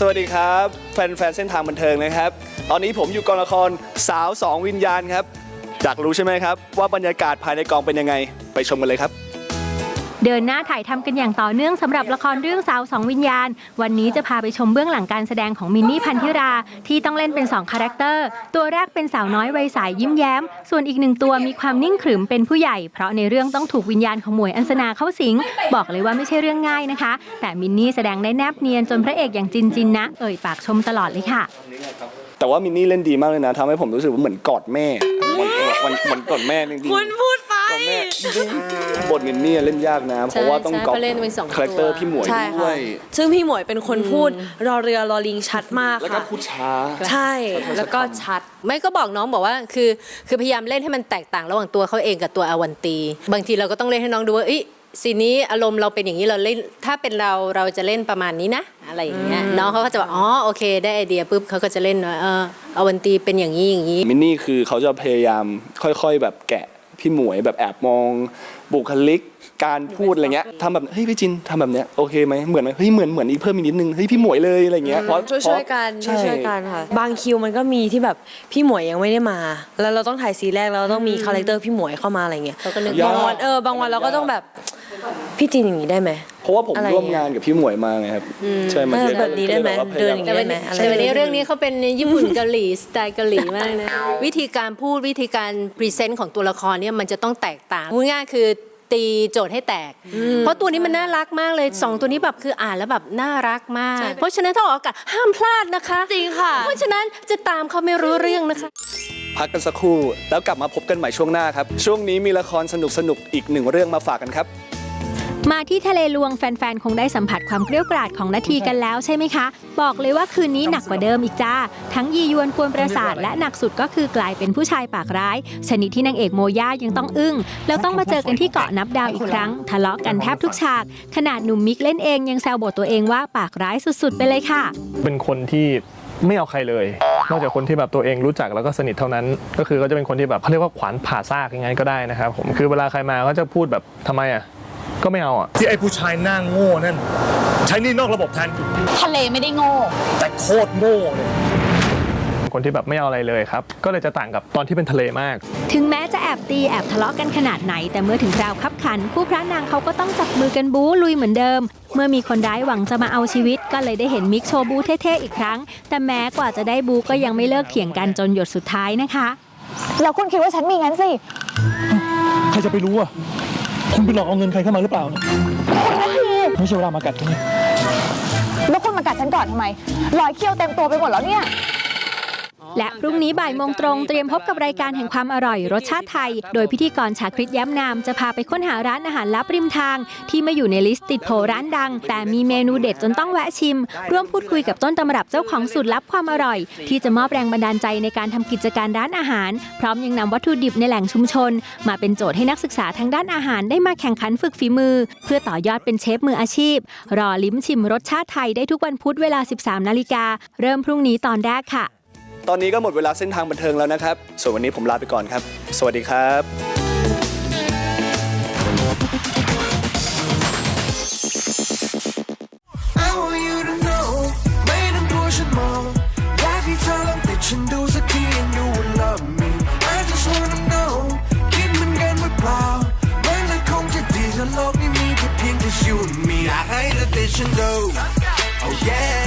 สวัสดีครับ แฟนๆเส้นทางบันเทิงนะครับ ตอนนี้ผมอยู่กองละครสาวสองวิญญาณครับอยากรู้ใช่ไหมครับ ว่าบรรยากาศภายในกองเป็นยังไง ไปชมกันเลยครับ เดินหน้าถ่ายทำกันอย่างต่อเนื่องสำหรับละครเรื่องสาวสองวิญญาณ วันนี้จะพาไปชมเบื้องหลังการแสดงของมินนี่พันธิรา ที่ต้องเล่นเป็น 2 คาแรคเตอร์ ตัวแรกเป็นสาวน้อยวัยใสายยิ้มแย้ม ส่วนอีกหนึ่งตัวมีความนิ่งขรึมเป็นผู้ใหญ่ เพราะในเรื่องต้องถูกวิญญาณของหมวยอัญสนาเข้าสิง บอกเลยว่าไม่ใช่เรื่องง่ายนะคะ แต่มินนี่แสดงได้แนบเนียนจนพระเอกอย่างจินจินนะ เอ่ยปากชมตลอดเลยค่ะ แต่ว่ามินนี่เล่นดีมากเลยนะทำให้ผมรู้สึกว่าเหมือนกอดแม่มันมันมันกอดแม่จริงๆ คุณพูดไป กอดแม่จริงๆบทมินนี่เล่นยากนะ เพราะว่าต้องใช่กอดเขาเล่นเป็นสองคาแรคเตอร์ตัวพี่หมวยใช่ด้ค่ะวยซึ่งพี่หมวยเป็นคนพูดรอเรือรอลิงชัดมากแล้วก็ค่ะพูดช้า ใช่แล้วก็ชัด ไม่ก็บอกน้องบอกว่าคือคือพยายามเล่นให้มันแตกต่างระหว่างตัวเขาเองกับตัวอาวันตี บางทีเราก็ต้องเล่นให้น้องดูว่าเอ้ยซีนนี้อารมณ์เราเป็นอย่างนี้เราเล่นถ้าเป็นเราเราจะเล่นประมาณนี้นะ อะไรอย่างเงี้ยน้องเขาก็จะบอกอ๋อโอเค ได้ไอเดียปุ๊บเขาก็จะเล่นว่าเอออาวันตีเป็นอย่างนี้อย่างนี้ มินนี่คือเขาจะพยายามค่อยๆ แบบแกะ พี่หมวยแบบแอบมอง บุคลิก การพูดอะไรเงี้ยทำแบบเฮ้ยพี่จินทำแบบเนี้ยโอเคไหมเหมือนไหมเฮ้ยเหมือนเหมือนอีกเพิ่มอีกนิดนึงเฮ้ยพี่หมวยเลยอะไรเงี้ยเพราะช่วยช่วยๆกันใช่ ช่วยๆกันค่ะ บางคิวมันก็มีที่แบบพี่หมวยยังไม่ได้มา แล้วเราต้องถ่ายซีนแรกแล้วเราต้องมีคาแรคเตอร์พี่หมวยเข้ามาอะไรเงี้ยเขาก็นึกยากบางวันเออ บางวันเราก็ต้องแบบ พี่จินอย่างนี้ได้ไหม เพราะว่าผมอะไรร่วมงานกับพี่หมวยมาไงครับใช่มันเออแบบนี้ได้ไหมก็ลยแบบว่าพเดิยานยามอย่างแต่นี้วันได้ไหมนี้อะไรแต่วันนี้แบบเรื่องนี้เขาเป็นญี่ปุ่นเกาหลีสไตล์เกาหลีมากนะวิธีการพูดวิธีการพรีเซนต์ของตัวละครเนี่ยมันจะต้องแตกต่างพูดง่ายๆคือตีโจทย์ให้แตก เพราะตัวนี้มันน่ารักมากเลยสองตัวนี้แบบคืออ่านแล้วแบบน่ารักมาก เพราะฉะนั้นถ้าออกอากาศห้ามพลาดนะคะ จริงค่ะ เพราะฉะนั้นจะตามเขาไม่รู้เรื่องนะคะ พักกันสักครู่ แล้วกลับมาพบกันใหม่ช่วงหน้าครับ ช่วงนี้มีละครสนุกๆอีกหนึ่งเรื่องมาฝากกันครับ มาที่ทะเลลวงแฟนๆ คงได้สัมผัสความเกรี้ยวกราดของนาทีกันแล้วใช่ไหมคะ บอกเลยว่าคืนนี้หนักกว่าเดิมอีกจ้า ทั้งยียวนกวนประสาทและหนักสุดก็คือกลายเป็นผู้ชายปากร้าย ชนิดที่นางเอกโมย่ายังต้องอึ้ง แล้วต้องมาเจอกันที่เกาะนับดาวอีกครั้ง ทะเลาะกันแทบทุกฉาก ขนาดหนุ่มมิกเล่นเองยังแซวบทตัวเองว่าปากร้ายสุดๆ ไปเลยค่ะ เป็นคนที่ไม่เอาใครเลย นอกจากคนที่แบบตัวเองรู้จักแล้วก็สนิทเท่านั้น ก็คือก็จะเป็นคนที่แบบเขาเรียกว่าขวานผ่าซากยังไงก็ได้นะครับผมคือเวลาใครมาก็จะพูดแบบทำไมอะ ก็ไม่เอาอะที่ไอ้ผู้ชายหน้าโง่นั่นใช้หนี่นอกระบบแทนทะเลไม่ได้โง่ แต่โคตรโง่เลยคนที่แบบไม่เอาอะไรเลยครับ ก็เลยจะต่างกับตอนที่เป็นทะเลมาก ถึงแม้จะแอบตีแอบทะเลาะกันขนาดไหน แต่เมื่อถึงคราวคับขัน คู่พระนางเขาก็ต้องจับมือกันบู๊ลุยเหมือนเดิม เมื่อมีคนร้ายหวังจะมาเอาชีวิต ก็เลยได้เห็นมิกโชว์บู๊เท่ๆอีกครั้ง แต่แม้กว่าจะได้บู๊ก็ยังไม่เลิกเถียงกันจนหยดสุดท้ายนะคะแล้วคุณคิดว่าฉันมีงั้นสิ ใครจะไปรู้อะ คุณไปหลอกเอาเงินใครเข้ามาหรือเปล่าไม่ใช่เวลามากัดกันไงแล้วคุณมากัดฉันก่อนทำไมรอยเขี้ยวเต็มตัวไปหมดแล้วเนี่ย และพรุ่งนี้บ่ายโมงตรง เตรียมพบกับรายการแห่งความอร่อยรสชาติไทย โดยพิธีกรชาคริตแย้มนามจะพาไปค้นหาร้านอาหารลับริมทาง ที่ไม่อยู่ในลิสต์ติดโผร้านดัง แต่มีเมนูเด็ดจนต้องแวะชิม ร่วมพูดคุยกับต้นตำรับเจ้าของสูตรลับความอร่อย ที่จะมอบแรงบันดาลใจในการทำกิจการร้านอาหาร พร้อมยังนำวัตถุดิบในแหล่งชุมชน มาเป็นโจทย์ให้นักศึกษาทางด้านอาหารได้มาแข่งขันฝึกฝีมือ เพื่อต่อยอดเป็นเชฟมืออาชีพ รอลิ้มชิมรสชาติไทยได้ทุกวันพุธเวลา 13 นาฬิกาเริ่มพรุ่งนี้ตอนแรกค่ะ ตอนนี้ก็หมดเวลาเส้นทางบันเทิงแล้วนะครับ ส่วนวันนี้ผมลาไปก่อนครับ สวัสดีครับอยากให้เธอติดฉันดู oh yeah